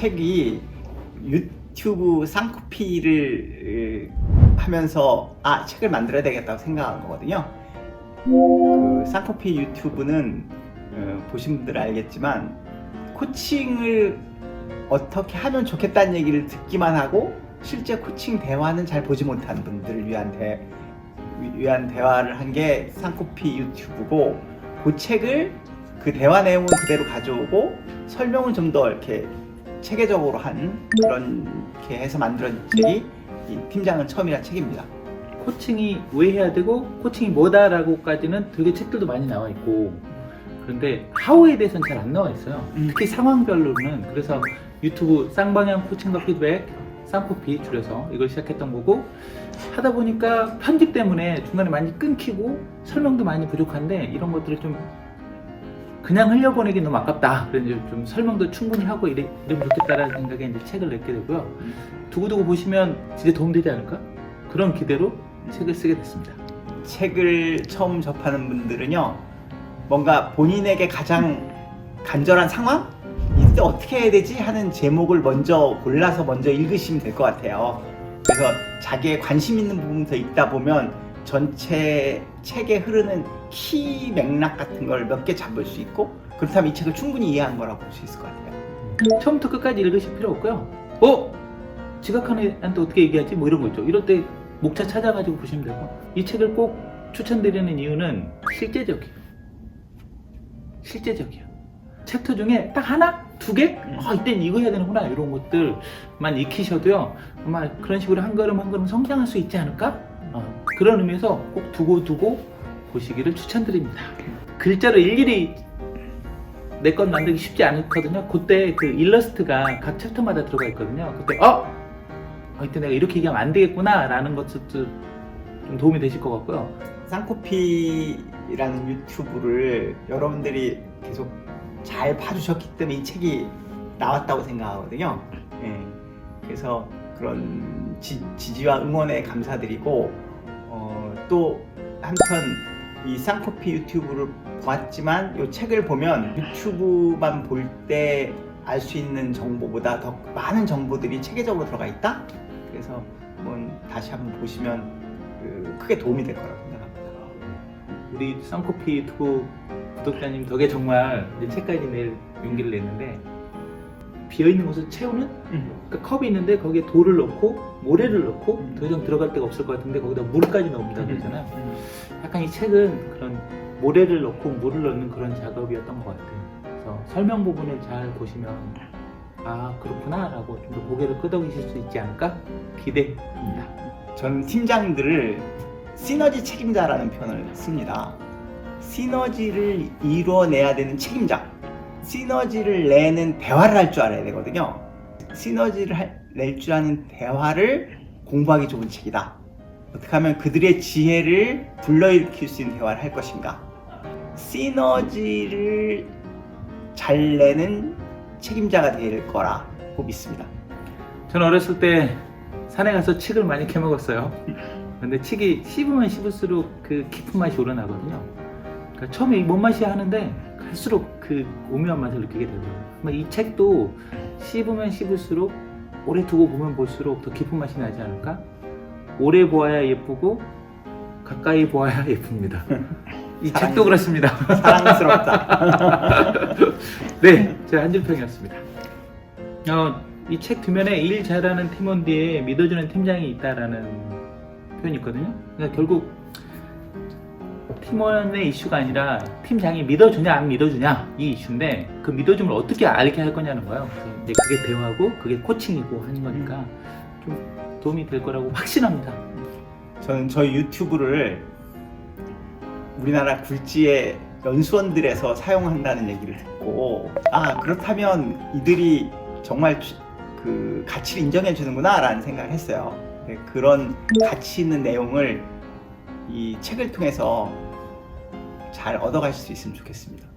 책이 유튜브 쌍코피를 으, 하면서 아 책을 만들어야 되겠다고 생각한 거거든요. 그 쌍코피 유튜브는 어, 보신 분들 알겠지만 코칭을 어떻게 하면 좋겠다는 얘기를 듣기만 하고 실제 코칭 대화는 잘 보지 못한 분들을 위한 대 위한 대화를 한 게 쌍코피 유튜브고 그 책을 그 대화 내용은 그대로 가져오고 설명을 좀더 이렇게 체계적으로 한 그렇게 해서 만들어진 책이 이 팀장은 처음이란 책입니다. 코칭이 왜 해야 되고 코칭이 뭐다라고까지는 되게 책들도 많이 나와 있고 그런데 하우에 대해서는 잘 안 나와 있어요. 음. 특히 상황별로는 그래서 유튜브 쌍방향 코칭과 피드백 쌍코피 줄여서 이걸 시작했던 거고 하다 보니까 편집 때문에 중간에 많이 끊기고 설명도 많이 부족한데 이런 것들을 좀 그냥 흘려보내기 너무 아깝다. 그래서 좀 설명도 충분히 하고 이래, 이러면 좋겠다라는 생각에 이제 책을 냈게 되고요. 두고두고 보시면 진짜 도움되지 않을까? 그런 기대로 책을 쓰게 됐습니다. 책을 처음 접하는 분들은요 뭔가 본인에게 가장 간절한 상황 이때 어떻게 해야 되지 하는 제목을 먼저 골라서 먼저 읽으시면 될 것 같아요. 그래서 자기의 관심 있는 부분부터 읽다 보면 전체 책에 흐르는 키 맥락 같은 걸 몇 개 잡을 수 있고 그렇다면 이 책을 충분히 이해한 거라고 볼 수 있을 것 같아요. 처음부터 끝까지 읽으실 필요 없고요. 어? 지각하는 애한테 어떻게 얘기하지? 뭐 이런 거 있죠. 이럴 때 목차 찾아가지고 보시면 되고 이 책을 꼭 추천드리는 이유는 실제적이에요. 실제적이에요. 챕터 중에 딱 하나? 두 개? 아, 이땐 이거 해야 되는구나. 이런 것들만 익히셔도요. 아마 그런 식으로 한 걸음 한 걸음 성장할 수 있지 않을까? 어, 그런 의미에서 꼭 두고 두고 보시기를 추천드립니다. 글자로 일일이 내 건 만들기 쉽지 않거든요. 그때 그 일러스트가 각 챕터마다 들어가 있거든요. 그때 어? 어 이때 내가 이렇게 얘기하면 안 되겠구나라는 것도 좀 도움이 되실 것 같고요. 쌍코피라는 유튜브를 여러분들이 계속 잘 봐주셨기 때문에 이 책이 나왔다고 생각하거든요. 예. 그래서 그런 지, 지와 응원에 감사드리고 어, 또 한편 이 쌍코피 유튜브를 보았지만 이 책을 보면 유튜브만 볼 때 알 수 있는 정보보다 더 많은 정보들이 체계적으로 들어가 있다. 그래서 한번 다시 한번 보시면 그 크게 도움이 될 거라고 생각합니다. 우리 쌍코피 유튜브 구독자님 덕에 정말 책까지 낼 용기를 냈는데 비어 있는 곳을 채우는 그러니까 컵이 있는데 거기에 돌을 넣고 모래를 넣고 음. 더 이상 들어갈 데가 없을 것 같은데 거기다 물까지 넣는다 그러잖아요. 약간 이 책은 그런 모래를 넣고 물을 넣는 그런 작업이었던 것 같아요. 그래서 설명 부분을 잘 보시면 아 그렇구나라고 좀 더 고개를 끄덕이실 수 있지 않을까 기대합니다. 저는 팀장들을 시너지 책임자라는 표현을 씁니다. 시너지를 이루어내야 되는 책임자. 시너지를 내는 대화를 할 줄 알아야 되거든요. 시너지를 낼 줄 아는 대화를 공부하기 좋은 책이다. 어떻게 하면 그들의 지혜를 불러일으킬 수 있는 대화를 할 것인가. 시너지를 잘 내는 책임자가 될 거라고 믿습니다. 저는 어렸을 때 산에 가서 칡을 많이 캐먹었어요. 근데 칡이 씹으면 씹을수록 그 깊은 맛이 우러나거든요. 그러니까 처음에 이뭔 맛이야 하는데 갈수록 그 오묘한 맛을 느끼게 되더라고요. 아마 이 책도 씹으면 씹을수록 오래 두고 보면 볼수록 더 깊은 맛이 나지 않을까? 오래 보아야 예쁘고 가까이 보아야 예쁩니다. 이 사랑해. 책도 그렇습니다. 사랑스럽다. 네, 제 한줄평이었습니다. 어, 이 책 뒷면에 일 잘하는 팀원 뒤에 믿어주는 팀장이 있다라는 표현이 있거든요. 그러니까 결국 팀원의 이슈가 아니라 팀장이 믿어주냐 안 믿어주냐 이 이슈인데 그 믿어줌을 어떻게 알게 할 거냐는 거예요. 이제 그게 대화고 그게 코칭이고 하는 거니까 좀 도움이 될 거라고 확신합니다. 저는 저희 유튜브를 우리나라 굴지의 연수원들에서 사용한다는 얘기를 듣고 아 그렇다면 이들이 정말 주- 그 가치를 인정해 주는구나 라는 생각을 했어요. 네, 그런 가치 있는 내용을 이 책을 통해서 잘 얻어갈 수 있으면 좋겠습니다.